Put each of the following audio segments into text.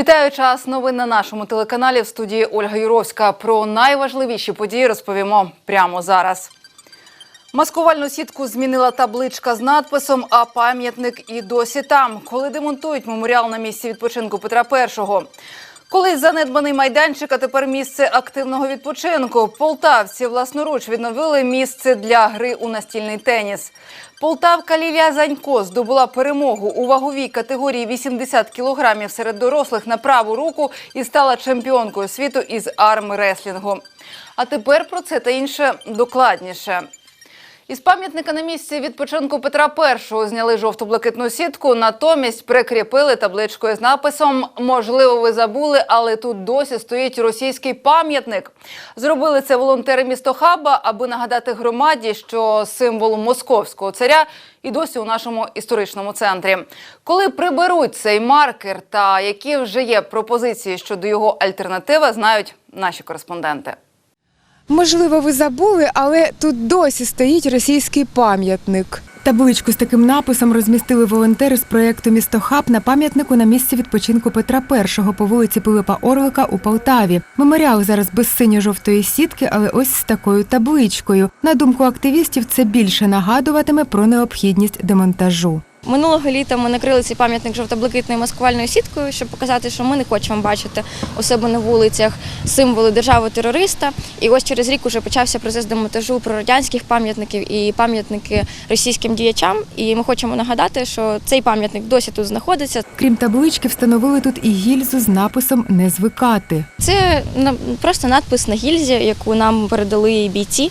Вітаю час новин на нашому телеканалі в студії Ольга Юровська. Про найважливіші події розповімо прямо зараз. Маскувальну сітку змінила табличка з надписом, а пам'ятник і досі там, коли демонтують меморіал на місці відпочинку Петра І. Колись занедбаний майданчик, а тепер місце активного відпочинку. Полтавці власноруч відновили місце для гри у настільний теніс. Полтавка Лілія Занько здобула перемогу у ваговій категорії 80 кілограмів серед дорослих на праву руку і стала чемпіонкою світу із армреслінгу. А тепер про це та інше докладніше. Із пам'ятника на місці відпочинку Петра І зняли жовто-блакитну сітку, натомість прикріпили табличкою з написом Можливо, ви забули, але тут досі стоїть російський пам'ятник. Зробили це волонтери місто Хаба, аби нагадати громаді, що символ московського царя і досі у нашому історичному центрі. Коли приберуть цей маркер та які вже є пропозиції щодо його альтернативи, знають наші кореспонденти. Можливо, ви забули, але тут досі стоїть російський пам'ятник. Табличку з таким написом розмістили волонтери з проєкту Місто Хаб на пам'ятнику на місці відпочинку Петра І по вулиці Пилипа Орлика у Полтаві. Меморіал зараз без синьо-жовтої сітки, але ось з такою табличкою. На думку активістів, це більше нагадуватиме про необхідність демонтажу. Минулого літа ми накрили цей пам'ятник жовто-блакитною маскувальною сіткою, щоб показати, що ми не хочемо бачити у себе на вулицях символи держави-терориста. І ось через рік уже почався процес демонтажу прорадянських пам'ятників і пам'ятники російським діячам. І ми хочемо нагадати, що цей пам'ятник досі тут знаходиться. Крім таблички, встановили тут і гільзу з написом Не звикати. Це просто надпис на гільзі, яку нам передали бійці.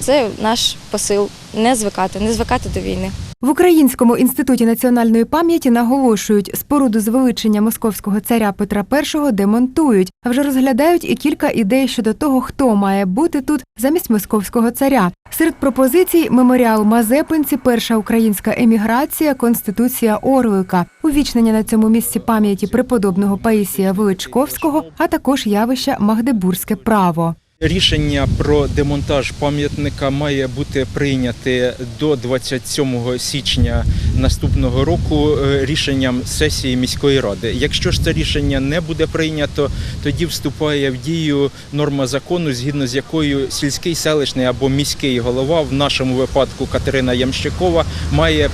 Це наш посил не звикати, не звикати до війни. В Українському інституті національної пам'яті наголошують, споруду звеличення московського царя Петра І демонтують, а вже розглядають і кілька ідей щодо того, хто має бути тут замість московського царя. Серед пропозицій меморіал Мазепинці, перша українська еміграція, конституція Орлика, увічнення на цьому місці пам'яті преподобного Паїсія Величковського, а також явища Магдебурзьке право. Рішення про демонтаж пам'ятника має бути прийняте до 27 січня наступного року е, рішенням сесії міської ради. Якщо ж це рішення не буде прийнято, тоді вступає в дію норма закону, згідно з якою сільський селищний або міський голова, в нашому випадку Катерина Ямщикова, має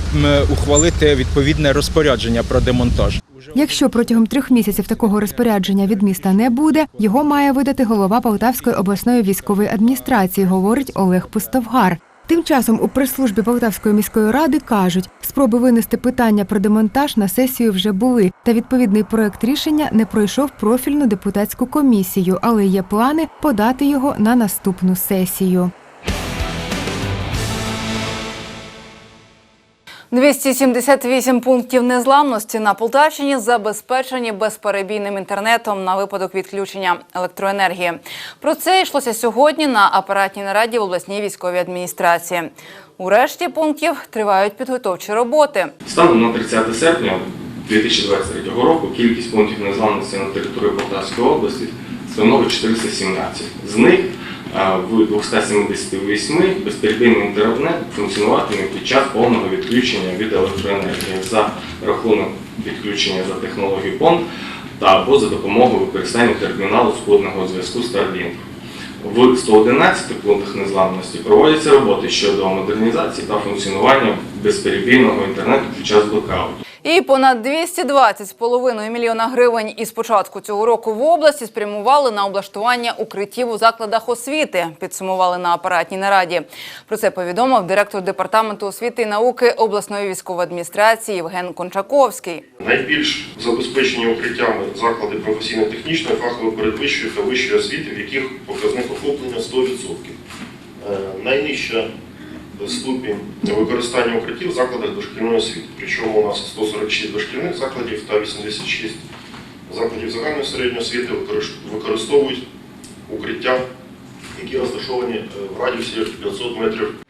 ухвалити відповідне розпорядження про демонтаж. Якщо протягом трьох місяців такого розпорядження від міста не буде, його має видати голова Полтавської обласної військової адміністрації, говорить Олег Пустовгар. Тим часом у прес-службі Полтавської міської ради кажуть, спроби винести питання про демонтаж на сесію вже були, та відповідний проект рішення не пройшов профільну депутатську комісію, але є плани подати його на наступну сесію. 278 пунктів незламності на Полтавщині забезпечені безперебійним інтернетом на випадок відключення електроенергії. Про це йшлося сьогодні на апаратній нараді в обласній військовій адміністрації. У решті пунктів тривають підготовчі роботи. Станом на 30 серпня 2023 року кількість пунктів незламності на території Полтавської області становить 417. З них в 278 безперебійний інтернет функціонуватиме під час повного відключення від електроенергії за рахунок відключення за технологією PON та або за допомогою використання терміналу спутного зв'язку Starlink. В 111 пунктах незламності проводяться роботи щодо модернізації та функціонування безперебійного інтернету під час блокауту. І понад 220,5 мільйона гривень із початку цього року в області спрямували на облаштування укриттів у закладах освіти. Підсумували на апаратній нараді. Про це повідомив директор департаменту освіти і науки обласної військової адміністрації Євген Кончаковський. Найбільш забезпечені укриттями заклади професійно-технічної, фахової передвищої та вищої освіти, в яких показник охоплення 100%. Е, Найнижча ступінь використання укриттів в закладах дошкільної освіти. Причому у нас 146 дошкільних закладів та 86 закладів загальної середньої освіти використовують укриття, які розташовані е, в радіусі 500 метрів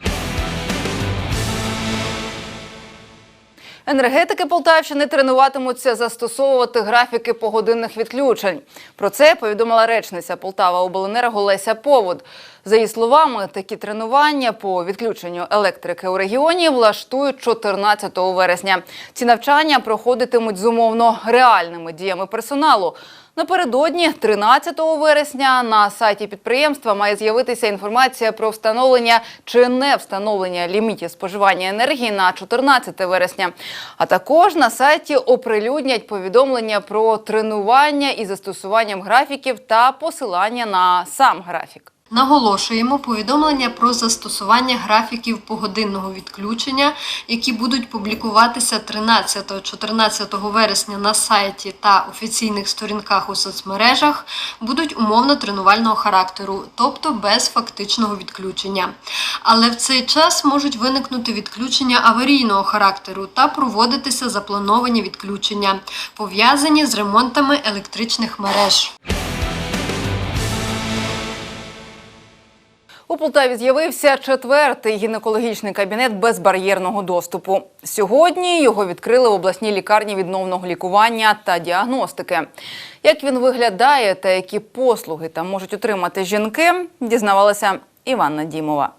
Енергетики Полтавщини тренуватимуться застосовувати графіки погодинних відключень. Про це повідомила речниця Полтава Обленерго Леся Повод. За її словами, такі тренування по відключенню електрики у регіоні влаштують 14 вересня. Ці навчання проходитимуть з умовно реальними діями персоналу. Напередодні, 13 вересня, на сайті підприємства має з'явитися інформація про встановлення чи не встановлення лімітів споживання енергії на 14 вересня. А також на сайті оприлюднять повідомлення про тренування із застосуванням графіків та посилання на сам графік. Наголошуємо повідомлення про застосування графіків погодинного відключення, які будуть публікуватися 13-14 вересня на сайті та офіційних сторінках у соцмережах, будуть умовно тренувального характеру, тобто без фактичного відключення. Але в цей час можуть виникнути відключення аварійного характеру та проводитися заплановані відключення, пов'язані з ремонтами електричних мереж. У Полтаві з'явився четвертий гінекологічний кабінет безбар'єрного доступу. Сьогодні його відкрили в обласній лікарні відновного лікування та діагностики. Як він виглядає та які послуги там можуть отримати жінки, дізнавалася Іванна Дімова.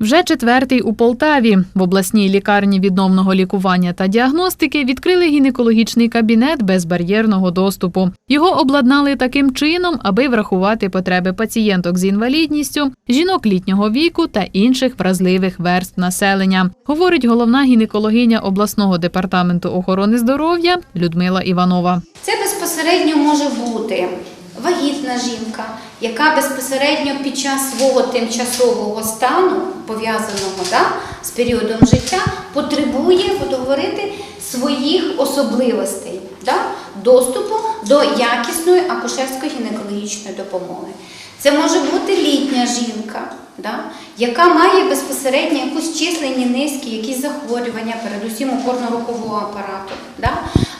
Вже четвертий у Полтаві в обласній лікарні відновного лікування та діагностики відкрили гінекологічний кабінет безбар'єрного доступу. Його обладнали таким чином, аби врахувати потреби пацієнток з інвалідністю, жінок літнього віку та інших вразливих верств населення, говорить головна гінекологиня обласного департаменту охорони здоров'я Людмила Іванова. Це безпосередньо може бути вагітна жінка, яка безпосередньо під час свого тимчасового стану, пов'язаного да, з періодом життя, потребує буду говорити, своїх особливостей да, доступу до якісної акушерської гінекологічної допомоги. Це може бути літня жінка, да, яка має безпосередньо якусь численні низькі, якісь захворювання, передусім опорно-рухового апарату. Да?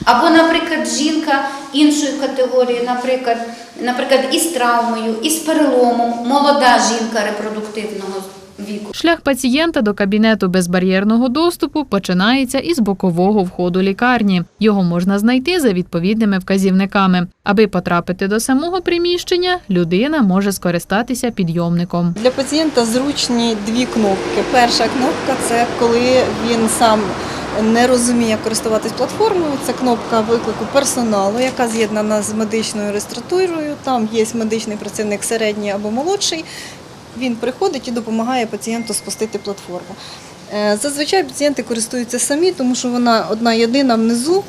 Або, наприклад, жінка іншої категорії, наприклад, наприклад, із травмою, із переломом, молода жінка репродуктивного віку. Шлях пацієнта до кабінету безбар'єрного доступу починається із бокового входу лікарні. Його можна знайти за відповідними вказівниками. Аби потрапити до самого приміщення, людина може скористатися підйомником. Для пацієнта зручні дві кнопки. Перша кнопка це коли він сам не розуміє як користуватись платформою. Це кнопка виклику персоналу, яка з'єднана з медичною реєстратурою. Там є медичний працівник середній або молодший. Він приходить і допомагає пацієнту спустити платформу. Е, Зазвичай пацієнти користуються самі, тому що вона одна єдина внизу,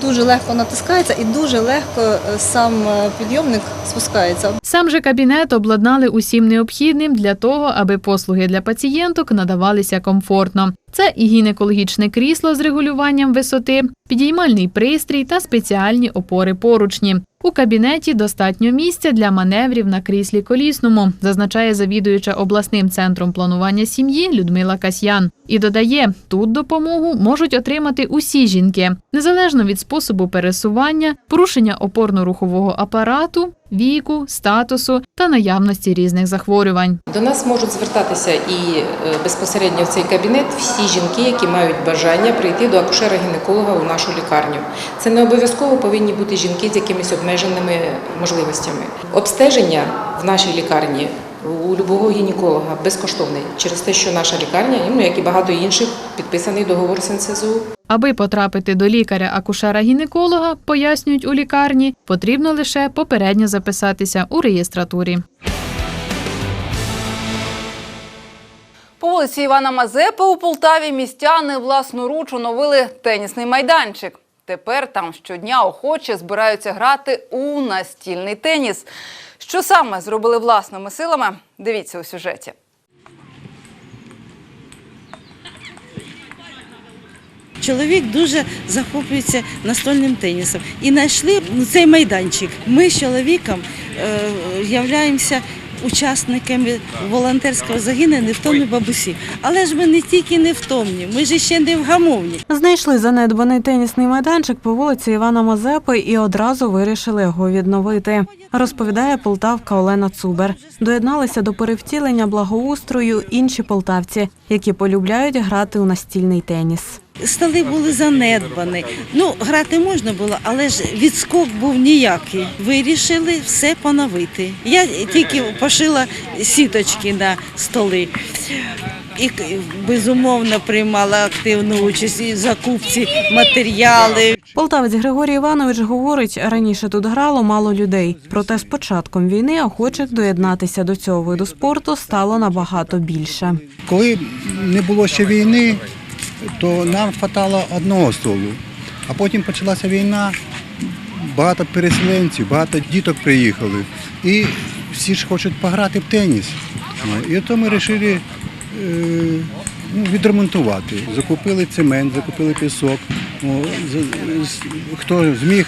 дуже легко натискається і дуже легко е, сам е, підйомник спускається. Сам же кабінет обладнали усім необхідним для того, аби послуги для пацієнток надавалися комфортно. Це і гінекологічне крісло з регулюванням висоти, підіймальний пристрій та спеціальні опори поручні. У кабінеті достатньо місця для маневрів на кріслі колісному, зазначає завідуюча обласним центром планування сім'ї Людмила Касьян. І додає, тут допомогу можуть отримати усі жінки, незалежно від способу пересування, порушення опорно-рухового апарату, віку, статусу та наявності різних захворювань. До нас можуть звертатися і е, безпосередньо в цей кабінет всі жінки, які мають бажання прийти до акушера-гінеколога у нашу лікарню. Це не обов'язково повинні бути жінки з якимись обмеженими можливостями. Обстеження в нашій лікарні у любого гінеколога безкоштовне через те, що наша лікарня, ну як і багато інших, підписаний договор з НСЗУ. Аби потрапити до лікаря-акушера-гінеколога, пояснюють у лікарні, потрібно лише попередньо записатися у реєстратурі. По вулиці Івана Мазепи у Полтаві містяни власноруч оновили тенісний майданчик. Тепер там щодня охоче збираються грати у настільний теніс. Що саме зробили власними силами? Дивіться у сюжеті. Чоловік дуже захоплюється настольним тенісом і знайшли ну, цей майданчик. Ми з чоловіком е, являємося учасниками волонтерського загину невтомні бабусі. Але ж ми не тільки невтомні, ми ж ще не вгамовні. Знайшли занедбаний тенісний майданчик по вулиці Івана Мазепи і одразу вирішили його відновити. Розповідає полтавка Олена Цубер. Доєдналися до перевтілення благоустрою інші полтавці, які полюбляють грати у настільний теніс. Столи були занедбані. Ну, грати можна було, але ж відскок був ніякий. Вирішили все поновити. Я тільки пошила сіточки на столи. І безумовно приймала активну участь і в закупці матеріали. Полтавець Григорій Іванович говорить, раніше тут грало мало людей. Проте з початком війни охочих доєднатися до цього виду спорту стало набагато більше. Коли не було ще війни, то нам хватало одного столу. А потім почалася війна, багато переселенців, багато діток приїхали. І всі ж хочуть пограти в теніс. І то ми вирішили е, ну, відремонтувати. Закупили цемент, закупили пісок. Хто зміг,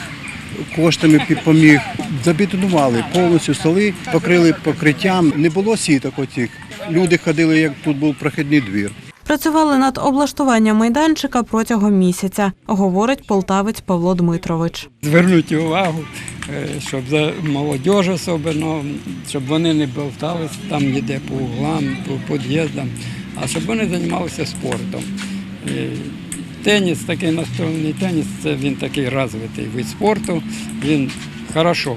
коштами поміг. Забетонували повністю столи, покрили покриттям. Не було сіток оцих. Люди ходили, як тут був прохідний двір. Працювали над облаштуванням майданчика протягом місяця, говорить полтавець Павло Дмитрович. Звернути увагу, е, щоб за молодіж особливо, щоб вони не болталися там ніде по углам, по під'їздам, а щоб вони займалися спортом. Е, Теніс, такий настольний теніс, це він такий розвитий вид спорту, він хорошо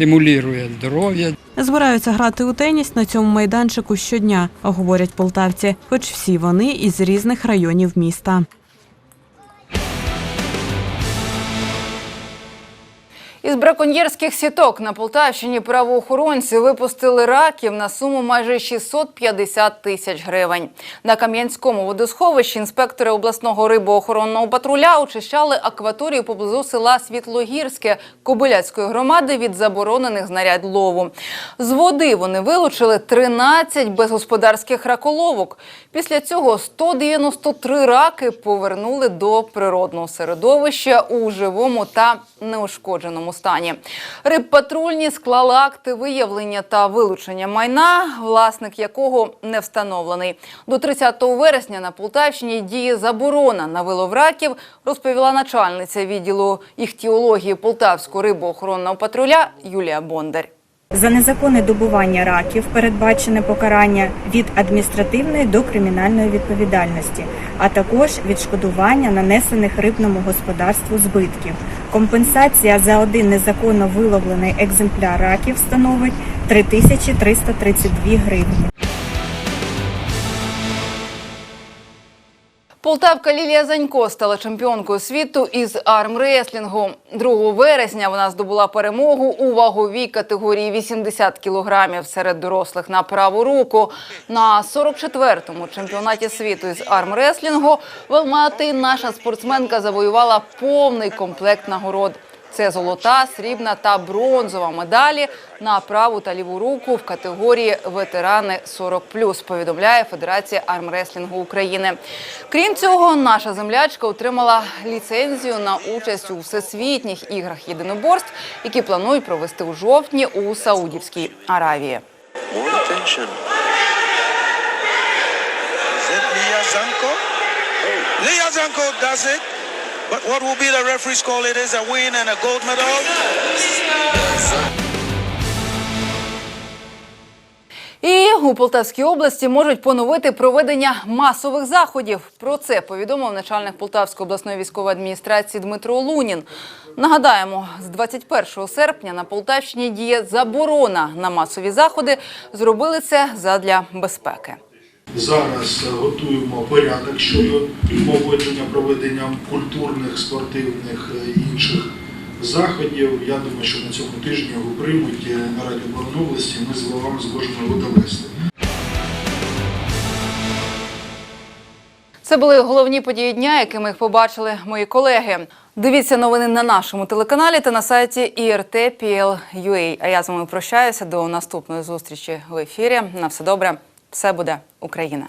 стимулює здоров'я. Збираються грати у теніс на цьому майданчику щодня, говорять полтавці, хоч всі вони із різних районів міста. Із браконьєрських сіток на Полтавщині правоохоронці випустили раків на суму майже 650 тисяч гривень. На Кам'янському водосховищі інспектори обласного рибоохоронного патруля очищали акваторію поблизу села Світлогірське Кобиляцької громади від заборонених знарядь лову. З води вони вилучили 13 безгосподарських раколовок. Після цього 193 раки повернули до природного середовища у живому та неушкодженому стані. Рибпатрульні склали акти виявлення та вилучення майна, власник якого не встановлений. До 30 вересня на Полтавщині діє заборона на вилов раків, розповіла начальниця відділу іхтіології Полтавського рибоохоронного патруля Юлія Бондар. За незаконне добування раків передбачене покарання від адміністративної до кримінальної відповідальності, а також відшкодування нанесених рибному господарству збитків. Компенсація за один незаконно виловлений екземпляр раків становить 3332 гривні. Полтавка Лілія Занько стала чемпіонкою світу із армреслінгу. 2 вересня вона здобула перемогу у ваговій категорії 80 кілограмів серед дорослих на праву руку. На 44-му чемпіонаті світу із армреслінгу в Алмати наша спортсменка завоювала повний комплект нагород. Це золота, срібна та бронзова медалі на праву та ліву руку в категорії ветерани 40+, повідомляє Федерація армреслінгу України. Крім цього, наша землячка отримала ліцензію на участь у всесвітніх іграх єдиноборств, які планують провести у жовтні у Саудівській Аравії. Zanko? Leah does it. But what will be the referee's call? It is a win and a gold medal. І у Полтавській області можуть поновити проведення масових заходів. Про це повідомив начальник Полтавської обласної військової адміністрації Дмитро Лунін. Нагадаємо, з 21 серпня на Полтавщині діє заборона на масові заходи. Зробили це задля безпеки. Зараз готуємо порядок щодо поводження проведення культурних, спортивних е, і інших заходів. Я думаю, що на цьому тижні його приймуть е, на Раді області. Ми з вами зможемо його довести. Це були головні події дня, якими їх побачили мої колеги. Дивіться новини на нашому телеканалі та на сайті IRT.PL.UA. А я з вами прощаюся до наступної зустрічі в ефірі. На все добре, все буде Україна.